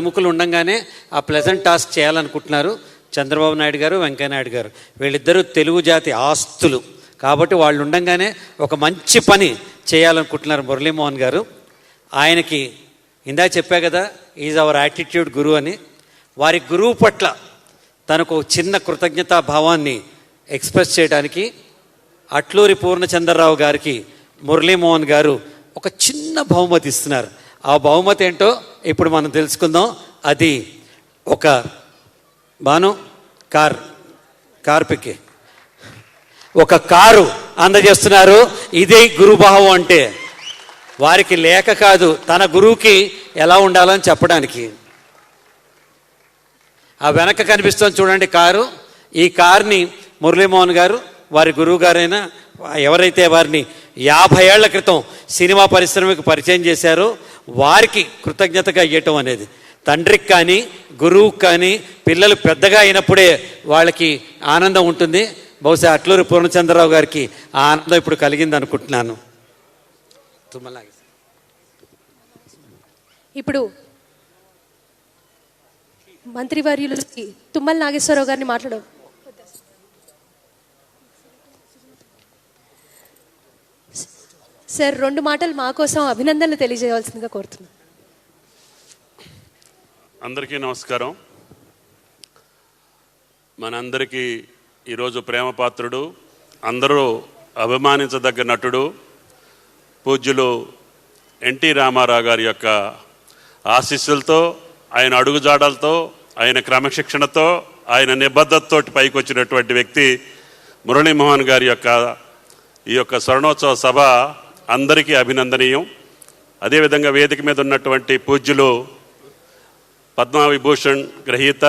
ప్రముఖులు ఉండగానే ఆ ప్లెజెంట్ టాస్క్ చేయాలనుకుంటున్నారు. చంద్రబాబు నాయుడు గారు వెంకయ్య నాయుడు గారు. వీళ్ళిద్దరూ తెలుగు జాతి ఆస్తులు. కాబట్టి వాళ్ళు ఉండగానే ఒక మంచి పని చేయాలనుకుంటున్నారు మురళీమోహన్ గారు. ఆయనకి ఇందా చెప్పా కదా ఈజ్ అవర్ యాటిట్యూడ్ గురువు అని. వారి గురువు పట్ల తనకు ఒక చిన్న కృతజ్ఞతా భావాన్ని ఎక్స్ప్రెస్ చేయడానికి అట్లూరి పూర్ణచంద్రరావు గారికి మురళీమోహన్ గారు ఒక చిన్న బహుమతి ఇస్తున్నారు. ఆ బహుమతి ఏంటో ఇప్పుడు మనం తెలుసుకుందాం. అది ఒక బాను కార్ కార్పికి ఒక కారు అందజేస్తున్నారు. ఇదే గురుభావం అంటే. వారికి లేక కాదు తన గురువుకి ఎలా ఉండాలని చెప్పడానికి. ఆ వెనక కనిపిస్తుంది చూడండి కారు. ఈ కార్ని మురళీమోహన్ గారు వారి గురువు గారైన ఎవరైతే వారిని యాభై ఏళ్ళ క్రితం సినిమా పరిశ్రమకు పరిచయం చేశారో వారికి కృతజ్ఞతగా ఇవ్వటం అనేది. తండ్రికి కానీ గురువుకి కానీ పిల్లలు పెద్దగా అయినప్పుడే వాళ్ళకి ఆనందం ఉంటుంది. బహుశా అట్లూరి పూర్ణచంద్రరావు గారికి ఆ ఆనందం ఇప్పుడు కలిగింది అనుకుంటున్నాను ఇప్పుడు మంత్రివర్యులు తుమ్మల నాగేశ్వరరావు గారిని మాట్లాడు సార్ రెండు మాటలు మా కోసం అభినందనలు తెలియజేయవలసిందిగా కోరుతున్నాను. అందరికీ నమస్కారం. మనందరికీ ఈరోజు ప్రేమపాత్రుడు అందరూ అభిమానించదగ్గ నటుడు పూజ్యులు ఎన్టీ రామారావు గారి యొక్క ఆశీస్సులతో ఆయన అడుగుజాడలతో ఆయన క్రమశిక్షణతో ఆయన నిబద్ధతతో పైకి వచ్చినటువంటి వ్యక్తి మురళీమోహన్ గారి యొక్క ఈ యొక్క స్వర్ణోత్సవ సభ అందరికీ అభినందనీయం. అదేవిధంగా వేదిక మీద ఉన్నటువంటి పూజ్యులు పద్మవిభూషణ్ గ్రహీత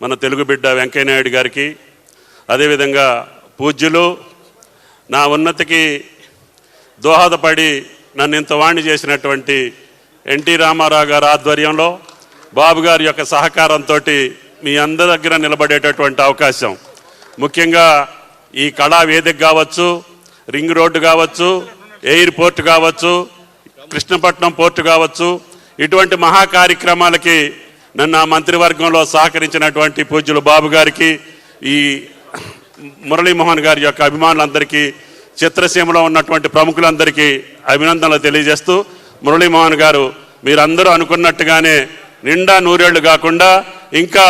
మన తెలుగు బిడ్డ వెంకయ్యనాయుడు గారికి అదేవిధంగా పూజ్యులు నా ఉన్నతికి దోహదపడి నన్ను ఇంత వాణి చేసినటువంటి ఎన్టీ రామారావు గారి ఆధ్వర్యంలో బాబు గారి యొక్క సహకారంతో మీ అందరి దగ్గర నిలబడేటటువంటి అవకాశం. ముఖ్యంగా ఈ కళా వేదిక కావచ్చు రింగ్ రోడ్డు కావచ్చు ఎయిర్పోర్ట్ కావచ్చు కృష్ణపట్నం పోర్టు కావచ్చు ఇటువంటి మహా కార్యక్రమాలకి నన్ను ఆ మంత్రివర్గంలో సహకరించినటువంటి పూజ్యులు బాబు గారికి ఈ మురళీమోహన్ గారి యొక్క అభిమానులందరికీ చిత్రసీమలో ఉన్నటువంటి ప్రముఖులందరికీ అభినందనలు తెలియజేస్తూ మురళీమోహన్ గారు మీరందరూ అనుకున్నట్టుగానే నిండా నూరేళ్ళు కాకుండా ఇంకా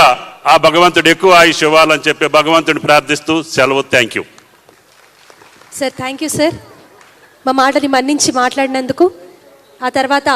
ఆ భగవంతుడు ఎక్కువ ఆయుష్ ఇవ్వాలని చెప్పి భగవంతుడిని ప్రార్థిస్తూ సెలవు. Thank you sir thank you sir మా మాటని మన్నించి మాట్లాడినందుకు ఆ తర్వాత